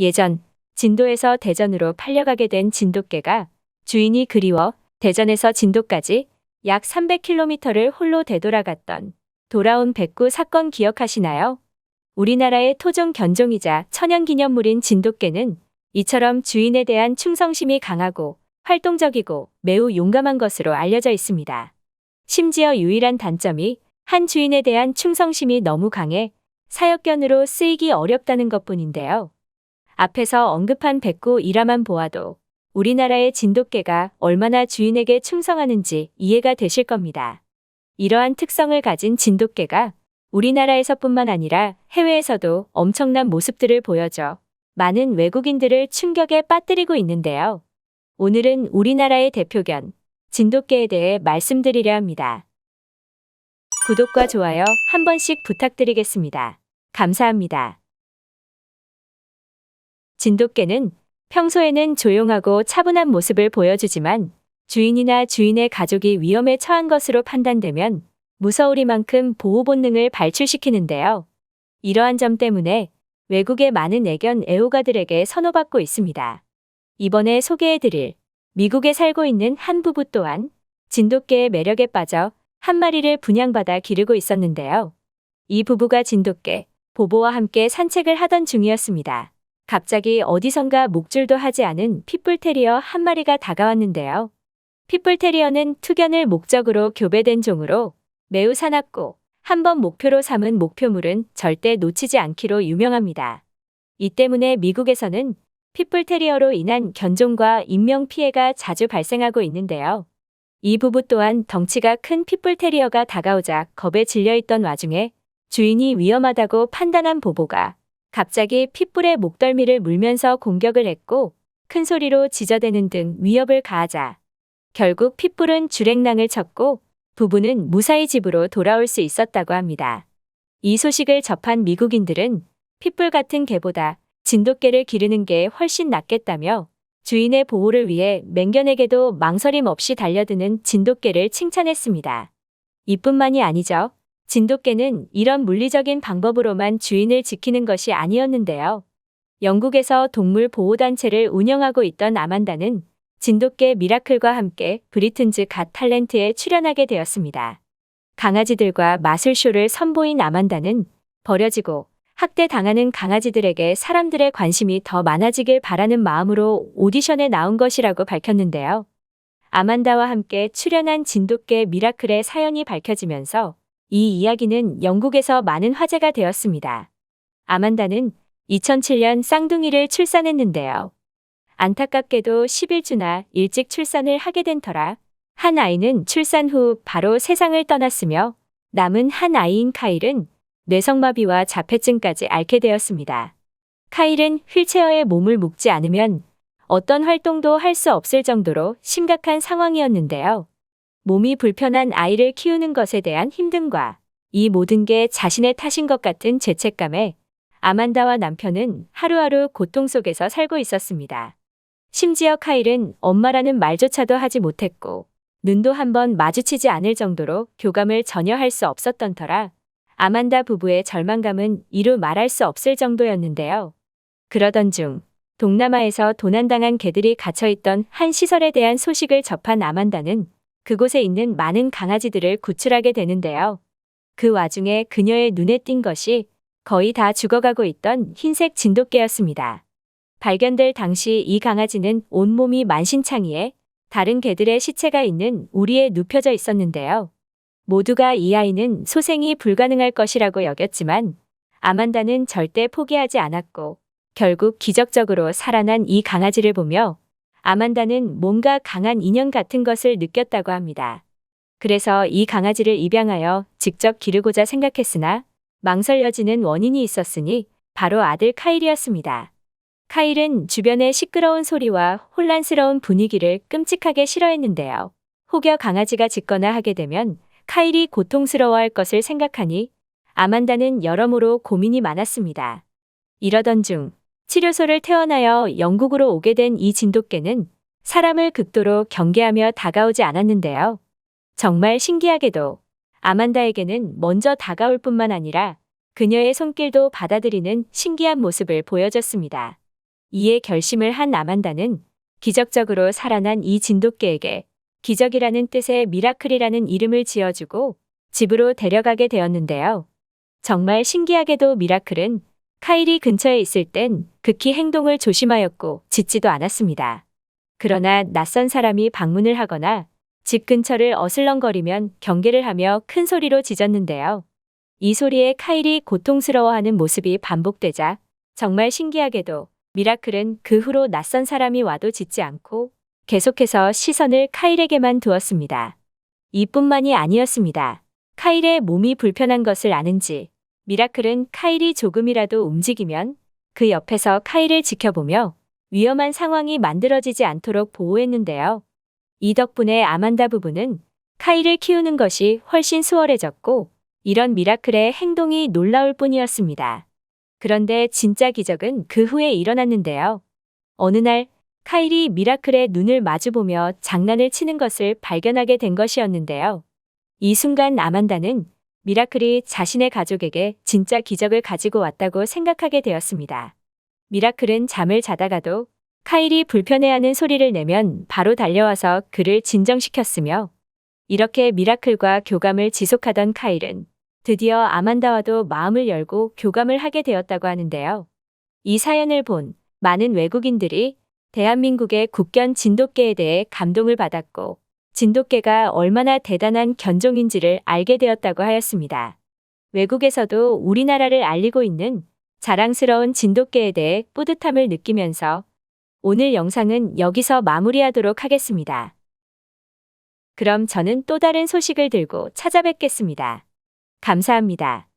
예전 진도에서 대전으로 팔려가게 된 진돗개가 주인이 그리워 대전에서 진도까지 약 300km를 홀로 되돌아갔던 돌아온 백구 사건 기억하시나요? 우리나라의 토종 견종이자 천연기념물인 진돗개는 이처럼 주인에 대한 충성심이 강하고 활동적이고 매우 용감한 것으로 알려져 있습니다. 심지어 유일한 단점이 한 주인에 대한 충성심이 너무 강해 사역견으로 쓰이기 어렵다는 것 뿐인데요. 앞에서 언급한 백구 일화만 보아도 우리나라의 진돗개가 얼마나 주인에게 충성하는지 이해가 되실 겁니다. 이러한 특성을 가진 진돗개가 우리나라에서뿐만 아니라 해외에서도 엄청난 모습들을 보여줘 많은 외국인들을 충격에 빠뜨리고 있는데요. 오늘은 우리나라의 대표견, 진돗개에 대해 말씀드리려 합니다. 구독과 좋아요 한 번씩 부탁드리겠습니다. 감사합니다. 진돗개는 평소에는 조용하고 차분한 모습을 보여주지만 주인이나 주인의 가족이 위험에 처한 것으로 판단되면 무서우리만큼 보호 본능을 발출시키는데요. 이러한 점 때문에 외국의 많은 애견 애호가들에게 선호받고 있습니다. 이번에 소개해드릴 미국에 살고 있는 한 부부 또한 진돗개의 매력에 빠져 한 마리를 분양받아 기르고 있었는데요. 이 부부가 진돗개, 보보와 함께 산책을 하던 중이었습니다. 갑자기 어디선가 목줄도 하지 않은 핏불테리어 한 마리가 다가왔는데요. 핏불테리어는 투견을 목적으로 교배된 종으로 매우 사납고 한 번 목표로 삼은 목표물은 절대 놓치지 않기로 유명합니다. 이 때문에 미국에서는 핏불테리어로 인한 견종과 인명 피해가 자주 발생하고 있는데요. 이 부부 또한 덩치가 큰 핏불테리어가 다가오자 겁에 질려있던 와중에 주인이 위험하다고 판단한 보보가 갑자기 핏불의 목덜미를 물면서 공격을 했고 큰 소리로 지저대는 등 위협을 가하자 결국 핏불은 주랭랑을 쳤고 부부는 무사히 집으로 돌아올 수 있었다고 합니다. 이 소식을 접한 미국인들은 핏불 같은 개보다 진돗개를 기르는 게 훨씬 낫겠다며 주인의 보호를 위해 맹견에게도 망설임 없이 달려드는 진돗개를 칭찬했습니다. 이뿐만이 아니죠. 진돗개는 이런 물리적인 방법으로만 주인을 지키는 것이 아니었는데요. 영국에서 동물 보호단체를 운영하고 있던 아만다는 진돗개 미라클과 함께 브리튼즈 갓 탤런트에 출연하게 되었습니다. 강아지들과 마술쇼를 선보인 아만다는 버려지고 학대당하는 강아지들에게 사람들의 관심이 더 많아지길 바라는 마음으로 오디션에 나온 것이라고 밝혔는데요. 아만다와 함께 출연한 진돗개 미라클의 사연이 밝혀지면서 이 이야기는 영국에서 많은 화제가 되었습니다. 아만다는 2007년 쌍둥이를 출산했는데요. 안타깝게도 11주나 일찍 출산을 하게 된 터라 한 아이는 출산 후 바로 세상을 떠났으며 남은 한 아이인 카일은 뇌성마비와 자폐증까지 앓게 되었습니다. 카일은 휠체어에 몸을 묶지 않으면 어떤 활동도 할 수 없을 정도로 심각한 상황이었는데요. 몸이 불편한 아이를 키우는 것에 대한 힘듦과 이 모든 게 자신의 탓인 것 같은 죄책감에 아만다와 남편은 하루하루 고통 속에서 살고 있었습니다. 심지어 카일은 엄마라는 말조차도 하지 못했고 눈도 한번 마주치지 않을 정도로 교감을 전혀 할 수 없었던 터라 아만다 부부의 절망감은 이루 말할 수 없을 정도였는데요. 그러던 중 동남아에서 도난당한 개들이 갇혀있던 한 시설에 대한 소식을 접한 아만다는 그곳에 있는 많은 강아지들을 구출하게 되는데요. 그 와중에 그녀의 눈에 띈 것이 거의 다 죽어가고 있던 흰색 진돗개였습니다. 발견될 당시 이 강아지는 온몸이 만신창이에 다른 개들의 시체가 있는 우리에 눕혀져 있었는데요. 모두가 이 아이는 소생이 불가능할 것이라고 여겼지만 아만다는 절대 포기하지 않았고 결국 기적적으로 살아난 이 강아지를 보며 아만다는 뭔가 강한 인연 같은 것을 느꼈다고 합니다. 그래서 이 강아지를 입양하여 직접 기르고자 생각했으나 망설여지는 원인이 있었으니 바로 아들 카일이었습니다. 카일은 주변의 시끄러운 소리와 혼란스러운 분위기를 끔찍하게 싫어했는데요. 혹여 강아지가 짖거나 하게 되면 카일이 고통스러워할 것을 생각하니 아만다는 여러모로 고민이 많았습니다. 이러던 중 치료소를 퇴원하여 영국으로 오게 된 이 진돗개는 사람을 극도로 경계하며 다가오지 않았는데요. 정말 신기하게도 아만다에게는 먼저 다가올 뿐만 아니라 그녀의 손길도 받아들이는 신기한 모습을 보여줬습니다. 이에 결심을 한 아만다는 기적적으로 살아난 이 진돗개에게 기적이라는 뜻의 미라클이라는 이름을 지어주고 집으로 데려가게 되었는데요. 정말 신기하게도 미라클은 카일이 근처에 있을 땐 극히 행동을 조심하였고 짖지도 않았습니다. 그러나 낯선 사람이 방문을 하거나 집 근처를 어슬렁거리면 경계를 하며 큰 소리로 짖었는데요. 이 소리에 카일이 고통스러워하는 모습이 반복되자 정말 신기하게도 미라클은 그 후로 낯선 사람이 와도 짖지 않고 계속해서 시선을 카일에게만 두었습니다. 이뿐만이 아니었습니다. 카일의 몸이 불편한 것을 아는지 미라클은 카일이 조금이라도 움직이면 그 옆에서 카일을 지켜보며 위험한 상황이 만들어지지 않도록 보호했는데요. 이 덕분에 아만다 부부는 카일을 키우는 것이 훨씬 수월해졌고 이런 미라클의 행동이 놀라울 뿐이었습니다. 그런데 진짜 기적은 그 후에 일어났는데요. 어느 날 카일이 미라클의 눈을 마주보며 장난을 치는 것을 발견하게 된 것이었는데요. 이 순간 아만다는 미라클이 자신의 가족에게 진짜 기적을 가지고 왔다고 생각하게 되었습니다. 미라클은 잠을 자다가도 카일이 불편해하는 소리를 내면 바로 달려와서 그를 진정시켰으며 이렇게 미라클과 교감을 지속하던 카일은 드디어 아만다와도 마음을 열고 교감을 하게 되었다고 하는데요. 이 사연을 본 많은 외국인들이 대한민국의 국견 진돗개에 대해 감동을 받았고 진돗개가 얼마나 대단한 견종인지를 알게 되었다고 하였습니다. 외국에서도 우리나라를 알리고 있는 자랑스러운 진돗개에 대해 뿌듯함을 느끼면서 오늘 영상은 여기서 마무리하도록 하겠습니다. 그럼 저는 또 다른 소식을 들고 찾아뵙겠습니다. 감사합니다.